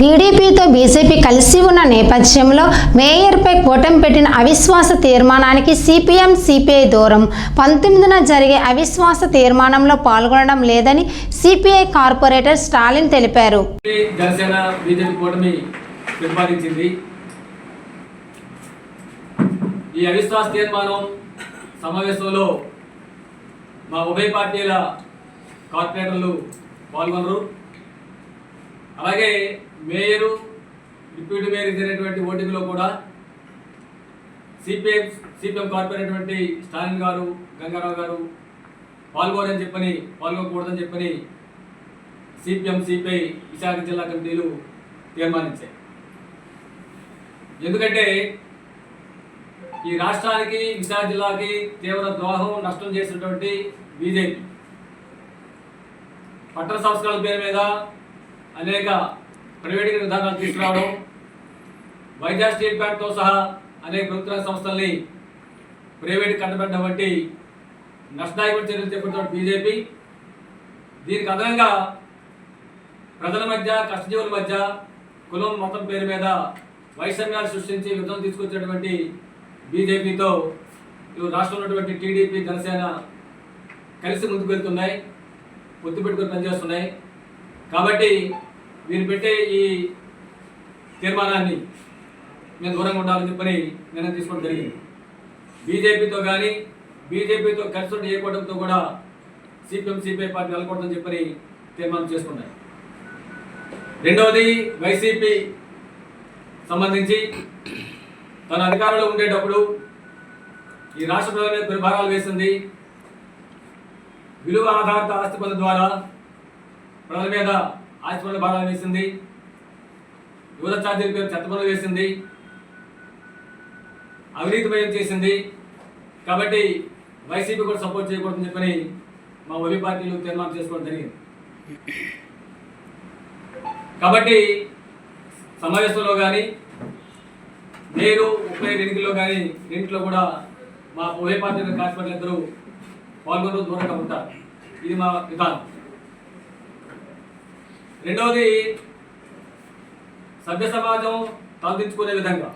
టీడీపీతో బీజేపీ కలిసి ఉన్న నేపథ్యంలో మేయర్పై కూటమి పెట్టిన అవిశ్వాస తీర్మానానికి సిపిఎం సిపిఐ దూరం. పంతొమ్మిదిన జరిగే అవిశ్వాస తీర్మానంలో పాల్గొనడం లేదని సిపిఐ కార్పొరేటర్ స్టాలిన్ తెలిపారు. ఈ అవిశ్వాస తీర్మానం సమావేశంలో మా ఉభయ పార్టీల కార్పొరేటర్లు పాల్గొనరు. అలాగే మేయరు డిప్యూటీ మేయర్ జరిగినటువంటి ఓటింగ్లో కూడా సిపిఎం సిపిఎం కార్పొరేటువంటి స్టాలిన్ గారు గంగారావు గారు పాల్గొనని చెప్పని పాల్గొనకూడదని చెప్పని సిపిఎం సిపిఐ విశాఖ జిల్లా కమిటీలు తీర్మానించాయి. ఎందుకంటే ఈ రాష్ట్రానికి విశాఖ జిల్లాకి తీవ్ర ద్రోహం నష్టం చేసినటువంటి బీజేపీ. పట్టణ సంస్కరణల పేరు మీద అనేక ప్రైవేటీకరణ విధానాలు తీసుకురావడం వైద్య స్టేట్ బ్యాంక్తో సహా అనేక ప్రభుత్వ సంస్థల్ని ప్రైవేట్ కట్టబెట్టడం వంటి నష్టదాయక చర్యలు చేపడుతున్న బీజేపీ. దీనికి అదనంగా ప్రజల మధ్య కష్టజీవుల మధ్య కులం మతం పేరు మీద వైషమ్యాలు సృష్టించి యుద్ధం తీసుకొచ్చినటువంటి బీజేపీతో ఇప్పుడు రాష్ట్రంలో ఉన్నటువంటి టీడీపీ జనసేన కలిసి ముందుకు వెళ్తున్నాయి పొత్తు పెట్టుకుని పనిచేస్తున్నాయి. కాబట్టి మీరు పెట్టే ఈ తీర్మానాన్ని మేము దూరంగా ఉండాలని చెప్పని నిర్ణయం తీసుకోవడం జరిగింది. బీజేపీతో కానీ బీజేపీతో కలిసి ఉండే కూడా సిపిఎం సిపిఐ పార్టీ వెళ్ళకూడదని చెప్పని తీర్మానం చేసుకున్నాయి రెండవది వైసీపీ సంబంధించి తన అధికారంలో ఉండేటప్పుడు ఈ రాష్ట్ర ప్రజల కొన్ని భాగాలు వేసింది. విలువ ఆధారిత ఆస్తి ద్వారా ప్రజల మీద ఆస్తి పన్ను భారాలు వేసింది. యువత ఛార్జీల పేరు చెత్తపనులు వేసింది. వేసింది అవినీతిమయం చేసింది. కాబట్టి వైసీపీ కూడా సపోర్ట్ చేయకూడదని చెప్పని మా ఉభయ పార్టీలు తీర్మానం చేసుకోవడం జరిగింది. కాబట్టి సమావేశంలో కానీ నేను ముప్పై ఎన్నికల్లో కానీ రెండింటిలో కూడా మా ఉభయ పార్టీల కార్యకర్తలు ఇద్దరు పాల్గొనడం దూరంగా ఉంటారు. ఇది మా విధానం. రెండవది సభ్య సమాజం తలదించుకునే విధంగా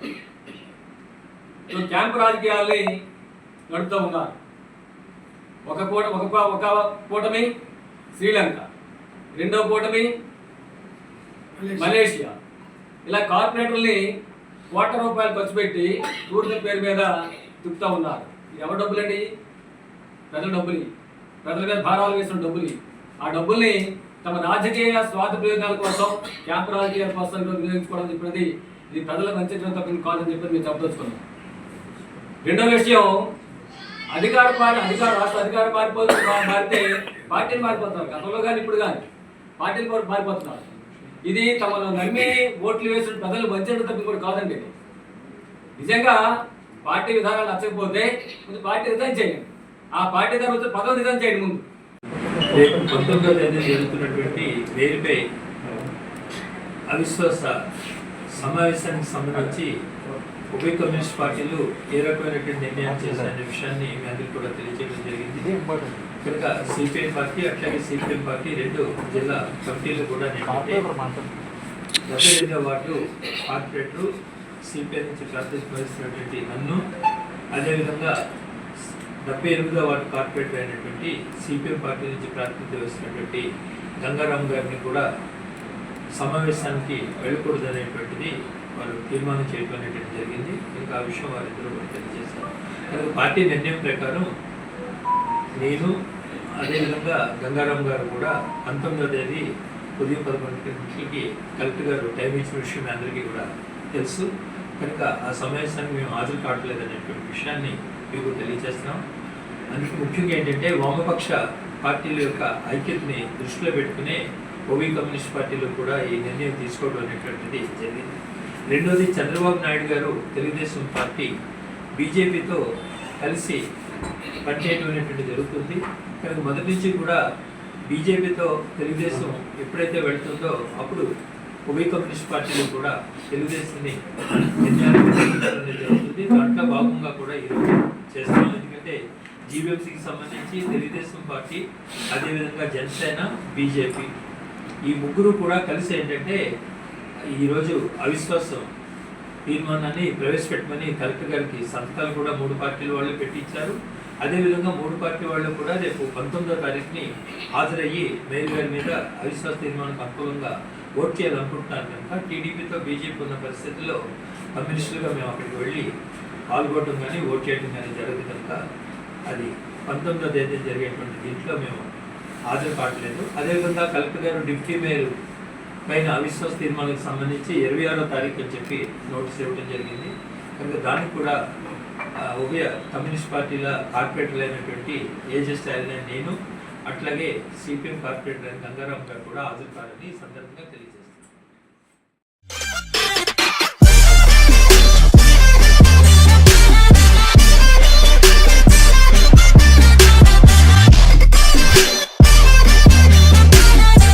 క్యాంపు రాజకీయాల్ని నడుపుతూ ఉన్నారు. ఒక కూట ఒక ఒక కూటమి శ్రీలంక రెండవ కూటమి మలేషియా. ఇలా కార్పొరేటర్ని కోట్ల రూపాయలు ఖర్చు పెట్టి టూరిజం పేరు మీద తిప్పుతూ ఉన్నారు. ఎవరి డబ్బులండి? ప్రజల డబ్బులు. ప్రజల మీద భారాలు వేసిన డబ్బులు. ఆ డబ్బుల్ని తమ రాజకీయ స్వార్థ ప్రయోజనాల కోసం క్యాంపు రాజకీయాల కోసం వినియోగించుకోవడం చెప్పినది ఇది ప్రజలకు నచ్చడం తప్పిన కాదని చెప్పి మేము చెప్పదలుచుకున్నాం. రెండో విషయం అధికార పార్టీ అధికార రాష్ట్ర అధికార పారిపోతున్న మారితే పార్టీలు మారిపోతున్నారు. గతంలో కానీ ఇప్పుడు కానీ పార్టీలు కూడా మారిపోతున్నారు. ఇది తమను నమ్మి ఓట్లు వేసిన ప్రజలు మంచి తప్పి కూడా కాదండి. ఇది నిజంగా పార్టీ విధానాలు నచ్చకపోతే ముందు పార్టీ రిజైన్ చేయండి. ఆ పార్టీ తర్వాత పదవి రిజైన్ చేయండి ముందు. రేపు పంతొమ్మిదవ తేదీ జరుగుతున్నటువంటి వేరుపై అవిశ్వాస సమావేశానికి సంబంధించి ఉభయ కమ్యూనిస్ట్ పార్టీలు ఏ రకమైనటువంటి నిర్ణయం చేశారనే విషయాన్ని మీ అందరికీ కూడా తెలియజేయడం జరిగింది. కనుక సిపిఐ పార్టీ అట్లాగే సిపిఎం పార్టీ రెండు జిల్లా కమిటీలు కూడా ఏంటంటే డెబ్బై ఐదవ వార్డు కార్పొరేటర్ సిపిఐ నుంచి ప్రాతినిధ్యం వహిస్తున్నటువంటి నన్ను అదేవిధంగా డెబ్బై ఎనిమిదో వార్డు కార్పొరేటర్ అయినటువంటి సిపిఎం పార్టీ నుంచి ప్రాతినిధ్యం వహిస్తున్నటువంటి గంగారాం గారిని కూడా సమావేశానికి వెళ్ళకూడదు అనేటువంటిది వారు తీర్మానం చేయడం అనేటువంటి జరిగింది. ఇంకా ఆ విషయం వారిద్దరూ కూడా తెలియజేశారు. కనుక పార్టీ నిర్ణయం ప్రకారం నేను అదేవిధంగా గంగారాం గారు కూడా పంతొమ్మిదవ తేదీ ఉదయం పదకొండు గంటలకి కలెక్టర్ గారు టైం ఇచ్చిన విషయం మీ అందరికీ కూడా తెలుసు. కనుక ఆ సమావేశానికి మేము హాజరు కావట్లేదు అనేటువంటి విషయాన్ని మీకు తెలియజేస్తున్నాం. అందుకే ముఖ్యంగా ఏంటంటే వామపక్ష పార్టీల యొక్క ఐక్యతని దృష్టిలో పెట్టుకునే ఓవీ కమ్యూనిస్ట్ పార్టీలు కూడా ఈ నిర్ణయం తీసుకోవడం అనేటువంటిది జరిగింది. రెండోది చంద్రబాబు నాయుడు గారు తెలుగుదేశం పార్టీ బీజేపీతో కలిసి పనిచేయడం అనేటువంటి జరుగుతుంది. కనుక మొదటి నుంచి కూడా బీజేపీతో తెలుగుదేశం ఎప్పుడైతే వెళ్తుందో అప్పుడు ఉభయ కమ్యూనిస్ట్ పార్టీలు కూడా తెలుగుదేశాన్ని జరుగుతుంది. దాంట్లో భాగంగా కూడా ఈరోజు జీవీఎంసీకి సంబంధించి తెలుగుదేశం పార్టీ అదేవిధంగా జనసేన బీజేపీ. ఈ ముగ్గురు కూడా కలిసి ఏంటంటే ఈరోజు అవిశ్వాసం తీర్మానాన్ని ప్రవేశపెట్టమని కలెక్టర్ గారికి సంతకాలు కూడా మూడు పార్టీల వాళ్ళు పెట్టించారు. అదేవిధంగా మూడు పార్టీ వాళ్ళు కూడా రేపు పంతొమ్మిదో తారీఖుని హాజరయ్యి మేయర్ గారి మీద అవిశ్వాస తీర్మానానికి అనుకూలంగా ఓట్ చేయాలనుకుంటున్నారు కనుక టీడీపీతో బీజేపీ ఉన్న పరిస్థితుల్లో కమ్యూనిస్టులుగా మేము అక్కడికి వెళ్ళి పాల్గొనడం కానీ ఓట్ చేయడం కానీ జరగదు కనుక అది పంతొమ్మిదో తేదీ జరిగేటువంటి దీంట్లో మేము హాజరు కావట్లేదు అదేవిధంగా కలెక్టర్ గారు డిప్యూటీ మేయర్ పైన అవిశ్వాస తీర్మానానికి సంబంధించి ఇరవై ఆరో తారీఖు అని చెప్పి నోటీస్ ఇవ్వడం జరిగింది. కనుక దానికి కూడా ఉభయ కమ్యూనిస్ట్ పార్టీల కార్పొరేటర్లు అయినటువంటి ఏజెస్ నేను అట్లాగే సిపిఎం కార్పొరేటర్ అయిన గంగారాం గారు కూడా హాజరు కారని సందర్భంగా తెలియజేస్తారు